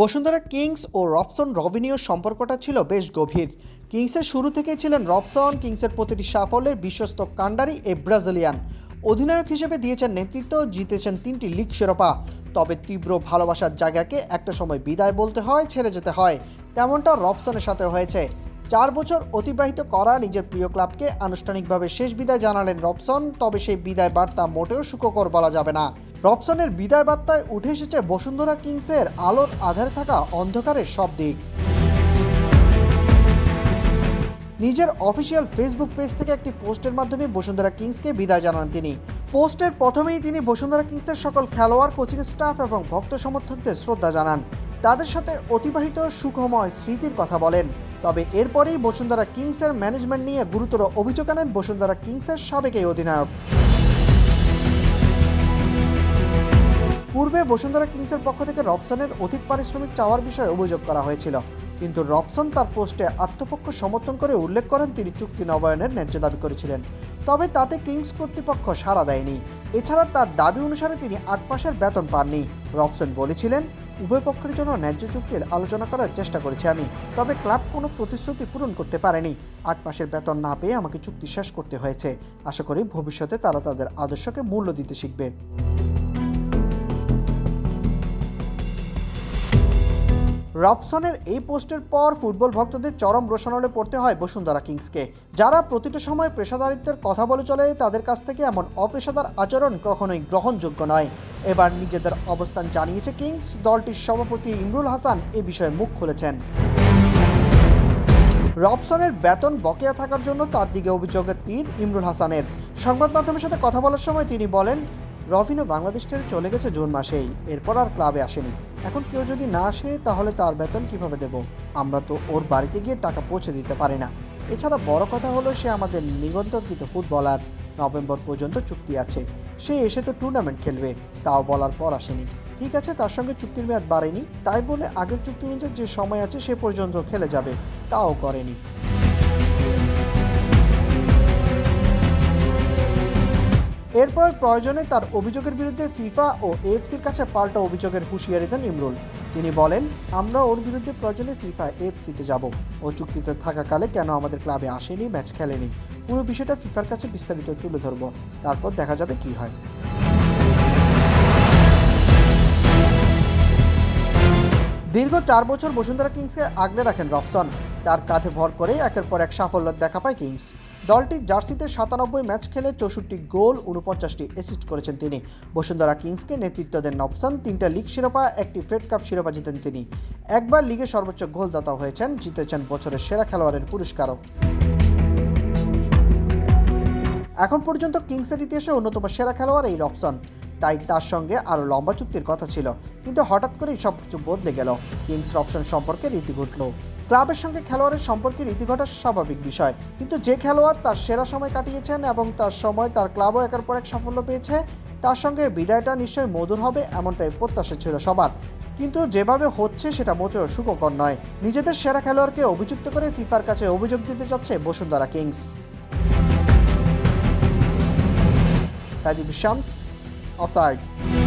Bashundhara Kings ও Robson Robinho সম্পর্কটা ছিল বেশ গভীর। কিংসের শুরু থেকেই ছিলেন রবসন, কিংসের প্রতিটি সাফল্যের বিশ্বস্ত কাণ্ডারি এ ব্রাজিলিয়ান। অধিনায়ক হিসেবে দিয়েছেন নেতৃত্ব, জিতেছেন তিনটি লিগ শিরোপা। তবে তীব্র ভালোবাসার জায়গাকে একটা সময় বিদায় বলতে হয়, ছেড়ে যেতে হয়। তেমনটা রবসনের সাথে হয়েছে। চার বছর অতিবাহিত করা নিজের প্রিয় ক্লাবকে আনুষ্ঠানিকভাবে শেষ বিদায় জানালেন রবসন, তবে সেই বিদায় বার্তা মোটেও সুখকর বলা যাবে না। রবসনের বিদায় বার্তায় উঠে এসেছে বসুন্ধরা কিংসের আলোর আধারে থাকা অন্ধকারের সব দিক। নিজের অফিসিয়াল ফেসবুক পেজ থেকে একটি পোস্টের মাধ্যমে বসুন্ধরা কিংসকে বিদায় জানান তিনি। পোস্টের প্রথমেই তিনি বসুন্ধরা কিংসের সকল খেলোয়াড়, কোচিং স্টাফ এবং ভক্ত সমর্থকদের শ্রদ্ধা জানান। তাদের সাথে অতিবাহিত সুখময় স্মৃতির কথা বলেন। তবে এরপরেই বসুন্ধরা কিংসের ম্যানেজমেন্ট নিয়ে গুরুতর অভিযোগ আনেন বসুন্ধরা কিংসের সাবেক এই অধিনায়ক। পূর্বে বসুন্ধরা কিংসের পক্ষ থেকে রবসনের অধিক পারিশ্রমিক চাওয়ার বিষয়ে অভিযোগ করা হয়েছিল। কিন্তু রবসন তার পোস্টে আত্মপক্ষ সমর্থন করে উল্লেখ করেন তিনি চুক্তি নবায়নের ন্যায্য দাবি করেছিলেন। তবে তাতে কিংস কর্তৃপক্ষ সাড়া দেয়নি। এছাড়া তার দাবি অনুসারে তিনি আট মাসের বেতন পাননি। রবসন বলেছিলেন, উভয় পক্ষের জন্য ন্যায্য চুক্তির আলোচনা করার চেষ্টা করেছি আমি, তবে ক্লাব কোনো প্রতিশ্রুতি পূরণ করতে পারেনি। আট মাসের বেতন না পেয়ে আমাকে চুক্তি শেষ করতে হয়েছে। আশা করি ভবিষ্যতে তারা তাদের আদর্শকে মূল্য দিতে শিখবে। রবসনের এই পোস্টের পর ফুটবল ভক্তদের চরম রোশানলে পড়তে হয় বসুন্ধরা কিংসকে। যারা প্রতিটা সময় পেশাদারিত্বের কথা বলে চলে, তাদের কাছ থেকে এমন অপেশাদার আচরণ কখনোই গ্রহণযোগ্য নয়। এবার নিজেদের অবস্থান জানিয়েছে কিংস, দলটির সভাপতি ইমরুল হাসান এ বিষয়ে মুখ খুলেছেন। রবসনের বেতন বকেয়া থাকার জন্য তার দিকে অভিযোগের তীর ইমরুল হাসানের। সংবাদ মাধ্যমের সাথে কথা বলার সময় তিনি বলেন রফিনো বাংলাদেশ ছেড়ে চলে গেছে জুন মাসেই। এরপর আর ক্লাবে আসেনি। এখন কেউ যদি না আসে, তাহলে তার বেতন কীভাবে দেব? আমরা তো ওর বাড়িতে গিয়ে টাকা পৌঁছে দিতে পারি না। এছাড়া বড় কথা হলো, সে আমাদের নিবন্ধকৃত ফুটবলার। নভেম্বর পর্যন্ত চুক্তি আছে। সে এসে তো টুর্নামেন্ট খেলবে, তাও বলার পর আসেনি। ঠিক আছে, তার সঙ্গে চুক্তির মেয়াদ বাড়েনি। তাই বলে আগের চুক্তি অনুযায়ী যে সময় আছে, সে পর্যন্ত খেলে যাবে, তাও করেনি। এরপর প্রয়োজনে তার অভিযোগের বিরুদ্ধে ফিফা ও এফসির কাছে পাল্টা অভিযোগের হুঁশিয়ারি দেন ইমরুল। তিনি বলেন, আমরা ওর বিরুদ্ধে প্রয়োজনে ফিফা এফসিতে যাব। ও চুক্তিতে থাকাকালে কেন আমাদের ক্লাবে আসেনি, ম্যাচ খেলেনি? পুরো বিষয়টা ফিফার কাছে বিস্তারিত তুলে ধরব। তারপর দেখা যাবে কি হয়। দীর্ঘ চার বছর বসুন্ধরা কিংসকে আগলে রাখেন রবসন তার কাঁধে ভর করে একের পর এক সাফল্য দেখা পায় কিংস। দলটির জার্সিতে সাতানব্বই ম্যাচ খেলে চৌষট্টি গোল উনপঞ্চাশটি অ্যাসিস্ট করেছেন তিনি। বসুন্ধরা কিংসকে নেতৃত্ব দেন নবসন তিনটা লিগ শিরোপা, একটি ফ্রেড কাপ শিরোপা জিতেন তিনি। একবার লিগে সর্বোচ্চ গোলদাতা হয়েছেন, জিতেছেন বছরের সেরা খেলোয়াড়ের পুরস্কারও। এখন পর্যন্ত কিংসের ইতিহাসে অন্যতম সেরা খেলোয়াড় এই রবসন তাই তার সঙ্গে আরও লম্বা চুক্তির কথা ছিল। কিন্তু হঠাৎ করেই সব কিছু বদলে গেল। কিংস রবসন সম্পর্কে রীতি ঘটল। ক্লাবের সঙ্গে খেলোয়াড়ের সম্পর্কে রীতি ঘটা স্বাভাবিক বিষয়। কিন্তু যে খেলোয়াড় তার সেরা সময় কাটিয়েছেন এবং তার সময় তার ক্লাবও একের পর এক সাফল্য পেয়েছে, তার সঙ্গে বিদায়টা নিশ্চয়ই মধুর হবে এমনটাই প্রত্যাশা ছিল সবার। কিন্তু যেভাবে হচ্ছে সেটা মোটেও সুখকর নয়। নিজেদের সেরা খেলোয়াড়কে অভিযুক্ত করে ফিফার কাছে অভিযোগ দিতে যাচ্ছে বসুন্ধরা কিংস। সাজিব শামস। Offside.